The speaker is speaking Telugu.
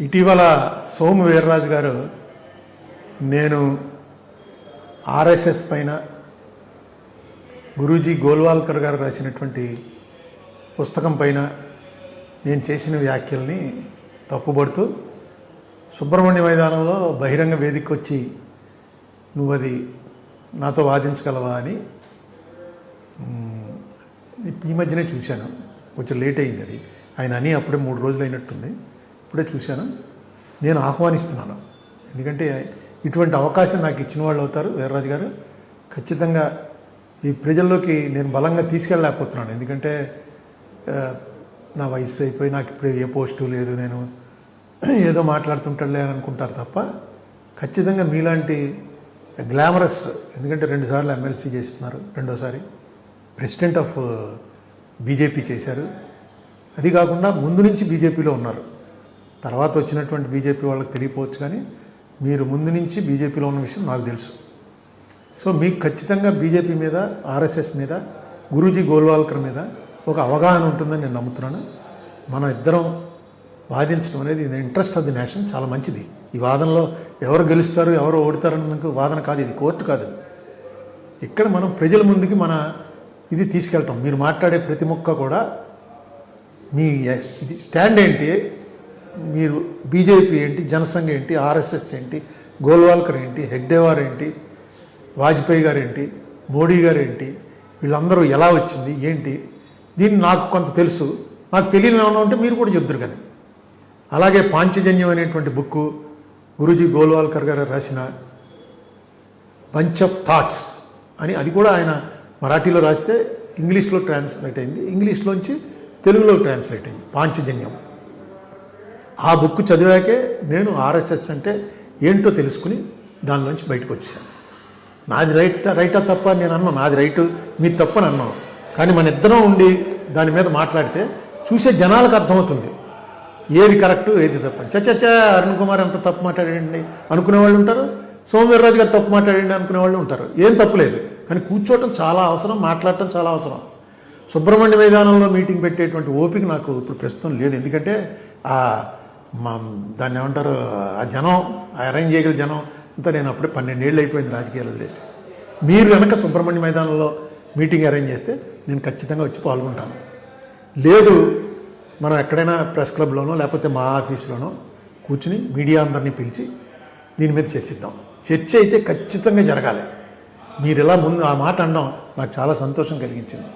ఇటీవల సోము వీర్రాజు గారు నేను ఆర్ఎస్ఎస్ పైన గురూజీ గోల్వాల్కర్ గారు రాసినటువంటి పుస్తకం పైన నేను చేసిన వ్యాఖ్యల్ని తప్పుబడుతూ సుబ్రహ్మణ్య మైదానంలో బహిరంగ వేదిక వచ్చి నువ్వు అది నాతో వాదించగలవా అని ఈ మధ్యనే చూశాను. కొంచెం లేట్ అయింది అది. ఆయన అని అప్పుడే మూడు రోజులు అయినట్టుంది ఇప్పుడే చూశాను. నేను ఆహ్వానిస్తున్నాను. ఎందుకంటే ఇటువంటి అవకాశం నాకు ఇచ్చిన వాళ్ళు అవుతారు వీర్రాజు గారు. ఖచ్చితంగా ఈ ప్రజల్లోకి నేను బలంగా తీసుకెళ్ళలేకపోతున్నాను. ఎందుకంటే నా వయసు అయిపోయి నాకు ఇప్పుడు ఏ పోస్టు లేదు నేను ఏదో మాట్లాడుతుంటాడులే అని అనుకుంటారు తప్ప ఖచ్చితంగా మీలాంటి గ్లామరస్ ఎందుకంటే రెండుసార్లు ఎమ్మెల్సీ చేస్తున్నారు రెండోసారి ప్రెసిడెంట్ ఆఫ్ బీజేపీ చేశారు. అది కాకుండా ముందు నుంచి బీజేపీలో ఉన్నారు. తర్వాత వచ్చినటువంటి బీజేపీ వాళ్ళకి తెలియపోవచ్చు కానీ మీరు ముందు నుంచి బీజేపీలో ఉన్న విషయం నాకు తెలుసు. సో మీకు ఖచ్చితంగా బీజేపీ మీద ఆర్ఎస్ఎస్ మీద గురూజీ గోల్వాల్కర్ మీద ఒక అవగాహన ఉంటుందని నేను నమ్ముతున్నాను. మనం ఇద్దరం వాదించడం అనేది ఇంట్రెస్ట్ ఆఫ్ ది నేషన్ చాలా మంచిది. ఈ వాదనలో ఎవరు గెలుస్తారు ఎవరు ఓడతారని వాదన కాదు ఇది కోర్టు కాదు. ఇక్కడ మనం ప్రజల ముందుకి మన ఇది తీసుకెళ్తాం. మీరు మాట్లాడే ప్రతి ముక్క కూడా మీ ఇది స్టాండ్ ఏంటి? మీరు బీజేపీ ఏంటి జనసంఘ ఏంటి ఆర్ఎస్ఎస్ ఏంటి గోల్వాల్కర్ ఏంటి హెగ్డేవార్ ఏంటి వాజ్పేయి గారు ఏంటి మోడీ గారు ఏంటి వీళ్ళందరూ ఎలా వచ్చింది ఏంటి దీన్ని నాకు కొంత తెలుసు. నాకు తెలియని ఏమన్నా ఉంటే మీరు కూడా చెప్తారు కానీ. అలాగే పాంచజన్యం అనేటువంటి బుక్ గురూజీ గోల్వాల్కర్ గారు రాసిన బంచ్ ఆఫ్ థాట్స్ అని అది కూడా ఆయన మరాఠీలో రాస్తే ఇంగ్లీష్లో ట్రాన్స్లేట్ అయింది. ఇంగ్లీష్లోంచి తెలుగులో ట్రాన్స్లేట్ అయింది పాంచజన్యం. ఆ బుక్ చదివాకే నేను ఆర్ఎస్ఎస్ అంటే ఏంటో తెలుసుకుని దానిలోంచి బయటకు వచ్చేసాను నాది రైట్ రైటా తప్ప నేను అన్నాను నాది రైట్ మీ తప్ప అని అన్నాను. కానీ మన ఇద్దరం ఉండి దాని మీద మాట్లాడితే చూసే జనాలకు అర్థమవుతుంది. ఏది కరెక్ట్ ఏది తప్పు చచ్చచ్చా అరుణ్ కుమార్ ఎంత తప్పు మాట్లాడండి అనుకునే వాళ్ళు ఉంటారు. సోమవీర్రాజు గారు తప్పు మాట్లాడండి అనుకునే వాళ్ళు ఉంటారు. ఏం తప్పులేదు కానీ కూర్చోవటం చాలా అవసరం మాట్లాడటం చాలా అవసరం. సుబ్రహ్మణ్య మైదానంలో మీటింగ్ పెట్టేటువంటి ఓపిక నాకు ఇప్పుడు ప్రస్తుతం లేదు. ఎందుకంటే ఆ మా దాన్ని ఏమంటారు ఆ జనం ఆ అరేంజ్ చేయగల జనం అంతా నేను అప్పుడే పన్నెండేళ్ళు అయిపోయింది రాజకీయాలు వదిలేసి. మీరు కనుక సుబ్రహ్మణ్య మైదానంలో మీటింగ్ అరేంజ్ చేస్తే నేను ఖచ్చితంగా వచ్చి పాల్గొంటాను. లేదు మనం ఎక్కడైనా ప్రెస్ క్లబ్లోనో లేకపోతే మా ఆఫీస్లోనో కూర్చుని మీడియా అందరినీ పిలిచి దీని మీద చర్చిద్దాం. చర్చ అయితే ఖచ్చితంగా జరగాలి. మీరు ఇలా ముందు ఆ మాట అనడం నాకు చాలా సంతోషం కలిగించింది.